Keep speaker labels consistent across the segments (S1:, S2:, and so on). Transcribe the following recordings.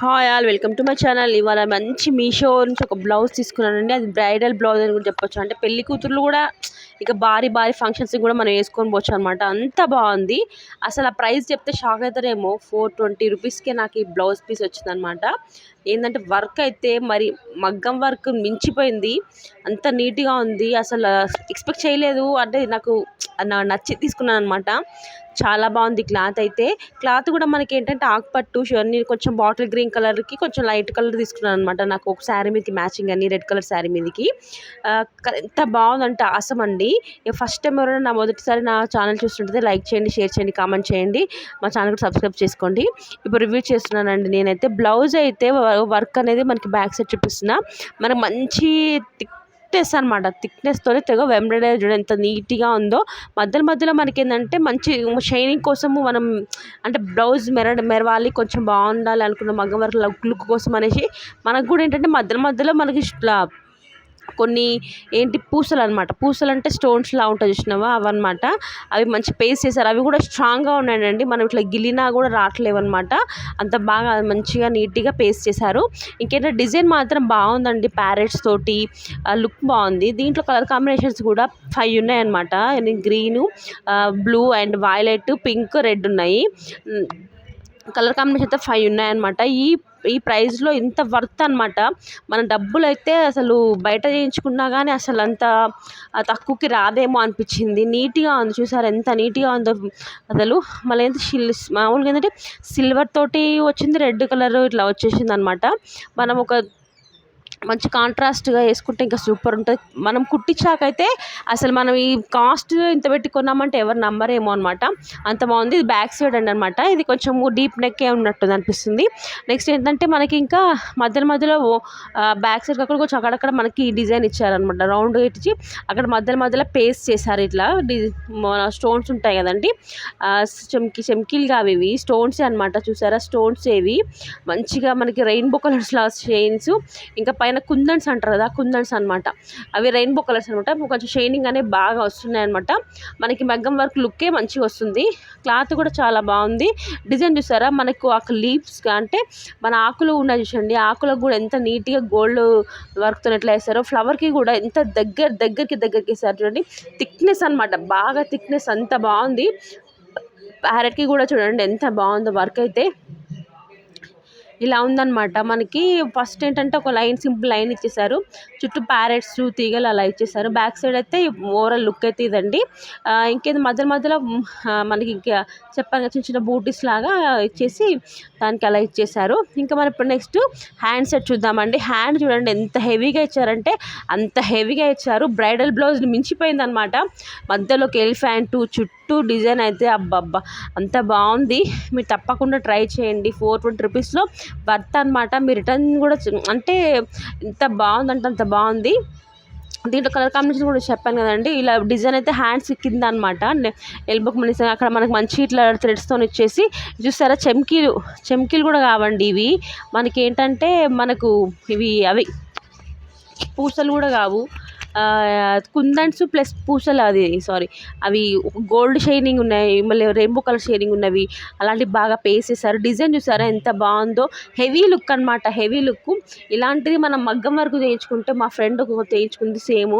S1: Hi all welcome to my channel ఇవాళ మంచి మీషో నుంచి ఒక బ్లౌజ్ తీసుకున్నానండి. అది బ్రైడల్ బ్లౌజ్ అని కూడా చెప్పొచ్చు. అంటే పెళ్ళి కూతుర్లు కూడా ఇక భారీ భారీ ఫంక్షన్స్కి కూడా మనం వేసుకొని పోవచ్చు అనమాట అంత బాగుంది. అసలు ఆ ప్రైస్ చెప్తే షాక్ అవుతారేమో ఫోర్ ట్వంటీ రూపీస్కే నాకు ఈ బ్లౌజ్ పీస్ వచ్చిందనమాట ఏంటంటే వర్క్ అయితే మరి మగ్గం వర్క్ మించిపోయింది. అంత నీట్గా ఉంది. అసలు uh, ఎక్స్పెక్ట్ చేయలేదు. అంటే నాకు నచ్చి తీసుకున్నాను అనమాట చాలా బాగుంది క్లాత్ అయితే. క్లాత్ కూడా మనకి ఏంటంటే ఆకుపట్టు అన్ని కొంచెం బాటిల్ గ్రీన్ కలర్కి కొంచెం లైట్ కలర్ తీసుకున్నాను అనమాట నాకు ఒక శారీ మీదకి మ్యాచింగ్ అని రెడ్ కలర్ శారీ మీదకి. ఎంత బాగుందంటే ఆసం అండి. ఫస్ట్ టైం ఎవరైనా నా మొదటిసారి నా ఛానల్ చూస్తుంటే లైక్ చేయండి షేర్ చేయండి కామెంట్ చేయండి. మా ఛానల్ సబ్స్క్రైబ్ చేసుకోండి. ఇప్పుడు రివ్యూ చేస్తున్నానండి నేనైతే. బ్లౌజ్ అయితే వర్క్ అనేది మనకి బ్యాక్ సైడ్ చూపిస్తున్నా. మనకు మంచి థిక్నెస్ అనమాట థిక్నెస్తోనే తెగ ఎంబ్రాయిడరీ చూడండి ఎంత నీట్గా ఉందో. మధ్యలో మధ్యలో మనకి ఏంటంటే మంచి షైనింగ్ కోసము మనం అంటే బ్లౌజ్ మెర మెరవాలి కొంచెం బాగుండాలి అనుకున్న మగ్గం వర్క్ లుక్ కోసం అనేసి మనకు కూడా ఏంటంటే మధ్యలో మధ్యలో మనకి ఇట్లా కొన్ని ఏంటి పూసలు అనమాట పూసలు అంటే స్టోన్స్లా ఉంటుంది చూసినావా? అవన్నమాట. అవి మంచి పేస్ట్ చేశారు. అవి కూడా స్ట్రాంగ్గా ఉన్నాయండి. మనం ఇట్లా గిల్లినా కూడా రావట్లేవు అనమాట అంత బాగా మంచిగా నీట్గా పేస్ట్ చేశారు. ఇంకేంటంటే డిజైన్ మాత్రం బాగుందండి ప్యారెట్స్ తోటి. లుక్ బాగుంది. దీంట్లో కలర్ కాంబినేషన్స్ కూడా ఫైవ్ ఉన్నాయన్నమాట. Green blue and violet pink red ఉన్నాయి. కలర్ కాంబినేషన్ అయితే ఫైవ్ ఉన్నాయన్నమాట. ఈ ఈ ప్రైస్లో ఇంత వర్త్ అనమాట మన డబ్బులు అయితే అసలు బయట చేయించుకున్నా కానీ అసలు అంత తక్కువకి రాదేమో అనిపించింది. నీట్గా ఉంది చూసారు ఎంత నీట్గా ఉందో. అసలు మళ్ళీ ఏంటి షిల్ మామూలుగా ఏంటంటే సిల్వర్ తోటి వచ్చింది రెడ్ కలర్ ఇట్లా వచ్చేసింది అనమాట మనం ఒక మంచి కాంట్రాస్ట్గా వేసుకుంటే ఇంకా సూపర్ ఉంటుంది. మనం కుట్టించాకైతే అసలు మనం ఈ కాస్ట్ ఇంత పెట్టి కొన్నామంటే ఎవరు నమ్మరేమో అనమాట అంత బాగుంది. ఇది బ్యాక్ సైడ్ అండి అనమాట ఇది కొంచెం డీప్ నెక్కే ఉన్నట్టు అనిపిస్తుంది. నెక్స్ట్ ఏంటంటే మనకి ఇంకా మధ్యలో మధ్యలో బ్యాక్ సైడ్ అక్కడ కొంచెం అక్కడక్కడ మనకి డిజైన్ ఇచ్చారనమాట రౌండ్ ఇచ్చి అక్కడ మధ్యలో మధ్యలో పేస్ట్ చేశారు ఇట్లా. స్టోన్స్ ఉంటాయి కదండి. చెమ్కి చెమ్కిలుగా అవి ఇవి. స్టోన్స్ అనమాట చూసారా? స్టోన్స్ ఏవి మంచిగా మనకి రెయిన్బో కలర్స్ లా చైన్స్ ఇంకా పైన కుందన్స్ అంటారు కదా కుందన్స్ అనమాట అవి రెయిన్బో కలర్స్ అనమాట కొంచెం షైనింగ్ అనేవి బాగా వస్తున్నాయి అనమాట మనకి మగ్గం వర్క్ లుక్కే మంచిగా వస్తుంది. క్లాత్ కూడా చాలా బాగుంది. డిజైన్ చూసారా? మనకు ఆ లీవ్స్ అంటే మన ఆకులు ఉన్నాయి చూసండి ఆకులకు కూడా ఎంత నీట్గా గోల్డ్ వర్క్తో ఎట్లా వేస్తారో ఫ్లవర్కి కూడా ఎంత దగ్గర దగ్గరికి దగ్గరికి వేస్తారు చూడండి. థిక్నెస్ అనమాట బాగా థిక్నెస్ అంత బాగుంది. ప్యారెట్కి కూడా చూడండి ఎంత బాగుందో వర్క్ అయితే. ఇలా ఉందన్నమాట. మనకి ఫస్ట్ ఏంటంటే ఒక లైన్ సింపుల్ లైన్ ఇచ్చేసారు. చుట్టూ ప్యారెట్స్ తీగలు అలా ఇచ్చేసారు. బ్యాక్ సైడ్ అయితే ఓవరాల్ లుక్ అయితే ఇదండి. ఇంకేది మధ్య మధ్యలో మనకి ఇంకా చెప్పాను చిన్న చిన్న బూటీస్ లాగా ఇచ్చేసి దానికి అలా ఇచ్చేసారు. ఇంకా మనం ఇప్పుడు నెక్స్ట్ హ్యాండ్ సెట్ చూద్దామండి. హ్యాండ్ చూడండి ఎంత హెవీగా ఇచ్చారంటే అంత హెవీగా ఇచ్చారు. బ్రైడల్ బ్లౌజ్ మించిపోయిందనమాట మధ్యలోకి ఎలిఫెంట్ చుట్టూ డిజైన్ అయితే అబ్బబ్బా అంత బాగుంది. మీరు తప్పకుండా ట్రై చేయండి. ఫోర్ ట్వంటీ రూపీస్లో వర్త్ అనమాట మీరు రిటర్న్ కూడా అంటే ఎంత బాగుందంటే అంత బాగుంది. దీంట్లో కలర్ కాంబినేషన్ కూడా చెప్పాను కదండి. ఇలా డిజైన్ అయితే హ్యాండ్స్ కింద అనమాట ఎల్బోకి మన అక్కడ మనకి మంచి ఇట్లా థ్రెడ్స్తో ఇచ్చేసి చూసారా చెమ్కీలు చెమ్కీలు కూడా కావండి ఇవి. మనకి ఏంటంటే మనకు ఇవి అవి పూసలు కూడా కావు. కుందన్స్ ప్లస్ పూసలు అది సారీ. అవి గోల్డ్ షైనింగ్ ఉన్నాయి మళ్ళీ రెయిన్బో కలర్ షైనింగ్ ఉన్నవి అలాంటివి బాగా పేసేసారు చేశారు. డిజైన్ చూసారా ఎంత బాగుందో? హెవీ లుక్ అనమాట హెవీ లుక్. ఇలాంటిది మనం మగ్గం వరకు చేయించుకుంటే మా ఫ్రెండ్ చేయించుకుంది సేమ్.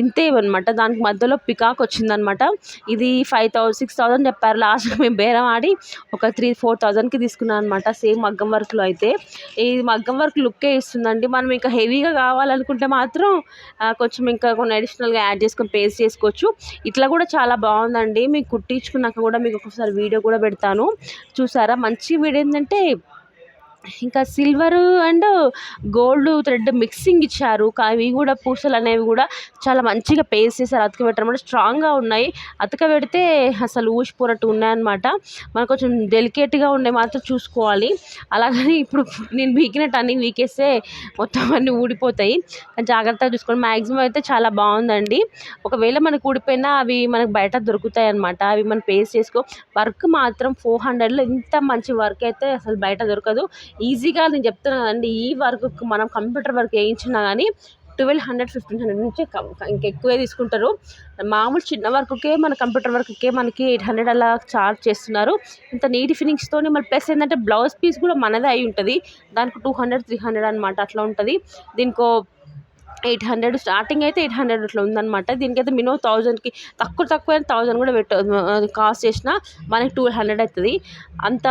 S1: ఇంతే అనమాట దానికి మధ్యలో పికాక్ వచ్చిందనమాట ఇది ఫైవ్ థౌసండ్ సిక్స్ థౌసండ్ చెప్పారు. లాస్ట్ మేము బేరం ఆడి ఒక త్రీ ఫోర్ థౌసండ్కి తీసుకున్నాను అనమాట సేమ్ మగ్గం వర్క్లో అయితే. ఈ మగ్గం వర్క్ లుక్కే ఇస్తుందండి. మనం ఇంకా హెవీగా కావాలనుకుంటే మాత్రం కొంచెం ఇంకా కొన్ని అడిషనల్గా యాడ్ చేసుకొని పేస్ట్ చేసుకోవచ్చు. ఇట్లా కూడా చాలా బాగుందండి. మీకు కుట్టించుకున్నాక కూడా మీకు ఒకసారి వీడియో కూడా పెడతాను. చూసారా? మంచి వీడియో ఏంటంటే ఇంకా silver and gold thread mixing ఇచ్చారు. అవి కూడా పూసలు అనేవి కూడా చాలా మంచిగా పేస్ట్ చేశారు. అతకబెట్టడం అంటే స్ట్రాంగ్గా ఉన్నాయి. అతకబెడితే అసలు ఊసిపోనట్టు ఉన్నాయన్నమాట. మనకు కొంచెం డెలికేట్గా ఉండే మాత్రం చూసుకోవాలి. అలాగని ఇప్పుడు నేను వీకినట్టు అన్ని వీకేస్తే మొత్తం అన్నీ ఊడిపోతాయి. జాగ్రత్తగా చూసుకోండి. మ్యాక్సిమం అయితే చాలా బాగుందండి. ఒకవేళ మనకు ఊడిపోయినా అవి మనకు బయట దొరుకుతాయి అనమాట అవి మనం పేస్ట్ చేసుకో వర్క్ మాత్రం ఫోర్ హండ్రెడ్లో ఇంత మంచి వర్క్ అయితే అసలు బయట దొరకదు. ఈజీగా నేను చెప్తున్నాను కదండి ఈ వర్క్ మనం కంప్యూటర్ వర్క్ వేయించినా కానీ ట్వెల్వ్ హండ్రెడ్ ఫిఫ్టీన్ హండ్రెడ్ నుంచి ఇంకెక్కువే తీసుకుంటారు. మామూలు చిన్న వర్క్కే మన కంప్యూటర్ వర్క్కే మనకి ఎయిట్ హండ్రెడ్ అలా చార్జ్ చేస్తున్నారు. ఇంత నీట్ ఫినిషింగ్స్తో మళ్ళీ ప్లస్ ఏంటంటే బ్లౌజ్ పీస్ కూడా మనదే అయి ఉంటుంది. దానికి టూ హండ్రెడ్ త్రీ హండ్రెడ్ అనమాట అట్లా ఉంటుంది. దీనికో ఎయిట్ హండ్రెడ్ స్టార్టింగ్ అయితే ఎయిట్ హండ్రెడ్ అట్లా ఉందన్నమాట. దీనికైతే మినిమం థౌజండ్కి తక్కువ తక్కువ థౌజండ్ కూడా పెట్ట కాస్ట్ చేసిన మనకి టూ హండ్రెడ్ అవుతుంది అంత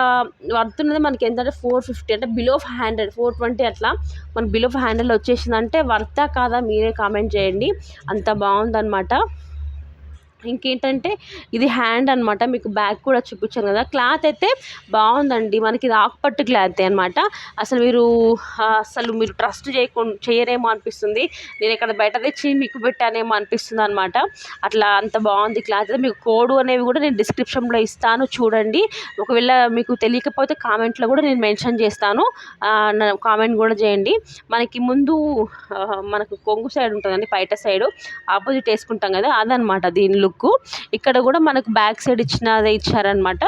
S1: వర్త్ ఉన్నది మనకి ఏంటంటే ఫోర్ ఫిఫ్టీ అంటే below five hundred four twenty అట్లా మనకి బిలో ఫైవ్ హండ్రెడ్లో వచ్చేసిందంటే వర్తా కాదా మీరే కామెంట్ చేయండి. అంత బాగుందన్నమాట. ఇంకేంటంటే ఇది హ్యాండ్ అనమాట మీకు బ్యాక్ కూడా చూపించాను కదా. క్లాత్ అయితే బాగుందండి మనకి ఇది ఆకుపట్టు క్లాత్ అనమాట అసలు మీరు అసలు మీరు ట్రస్ట్ చేయకుండా చేయరేమో అనిపిస్తుంది. నేను ఇక్కడ బయట తెచ్చి మీకు పెట్టానేమో అనిపిస్తుంది అనమాట అట్లా అంత బాగుంది క్లాత్ అయితే. మీకు కోడ్ అనేవి కూడా నేను డిస్క్రిప్షన్లో ఇస్తాను చూడండి. ఒకవేళ మీకు తెలియకపోతే కామెంట్లో కూడా నేను మెన్షన్ చేస్తాను. కామెంట్ కూడా చేయండి. మనకి ముందు మనకు కొంగు సైడ్ ఉంటుందండి బయట సైడు. ఆపోజిట్ వేసుకుంటాం కదా అదనమాట దీని లుక్. లుక్ ఇక్కడ కూడా మనకు బ్యాక్ సైడ్ ఇచ్చినదే ఇచ్చారనమాట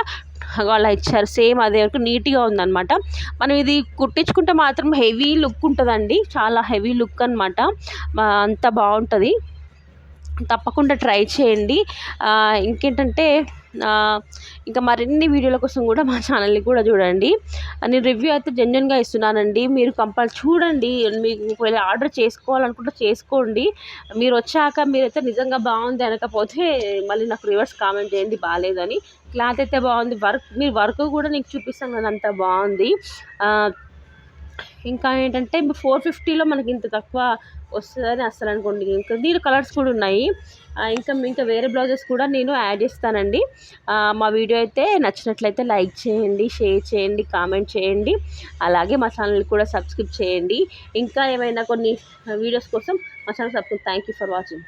S1: అలా ఇచ్చారు. సేమ్ అదే వరకు నీట్గా ఉందన్నమాట. మనం ఇది కుట్టించుకుంటే మాత్రం హెవీ లుక్ ఉంటుందండి. చాలా హెవీ లుక్ అనమాట అంత బాగుంటుంది. తప్పకుండా ట్రై చేయండి. ఇంకేంటంటే ఇంకా మరిన్ని వీడియోల కోసం కూడా మా ఛానల్ని కూడా చూడండి. నేను రివ్యూ అయితే జెన్యున్గా ఇస్తున్నానండి. మీరు కంపల్ చూడండి. మీకు ఒకవేళ ఆర్డర్ చేసుకోవాలనుకుంటే చేసుకోండి. మీరు వచ్చాక మీరైతే నిజంగా బాగుంది అనకపోతే మళ్ళీ నాకు రివర్స్ కామెంట్ చేయండి బాగాలేదని క్లాత్ అయితే బాగుంది. వర్క్ మీరు వర్క్ కూడా నీకు చూపిస్తాను కదా అంత బాగుంది. ఇంకా ఏంటంటే ఫోర్ ఫిఫ్టీలో మనకి ఇంత తక్కువ వస్తుందని అస్సలు అనుకోండి. ఇంకా దీని కలర్స్ కూడా ఉన్నాయి. ఇంకా ఇంకా వేరే బ్లౌజెస్ కూడా నేను యాడ్ చేస్తానండి. మా వీడియో అయితే నచ్చినట్లయితే లైక్ చేయండి షేర్ చేయండి కామెంట్ చేయండి. అలాగే మా ఛానల్ కూడా సబ్స్క్రైబ్ చేయండి. ఇంకా ఏమైనా కొన్ని వీడియోస్ కోసం మా channel subscribe thank you for watching.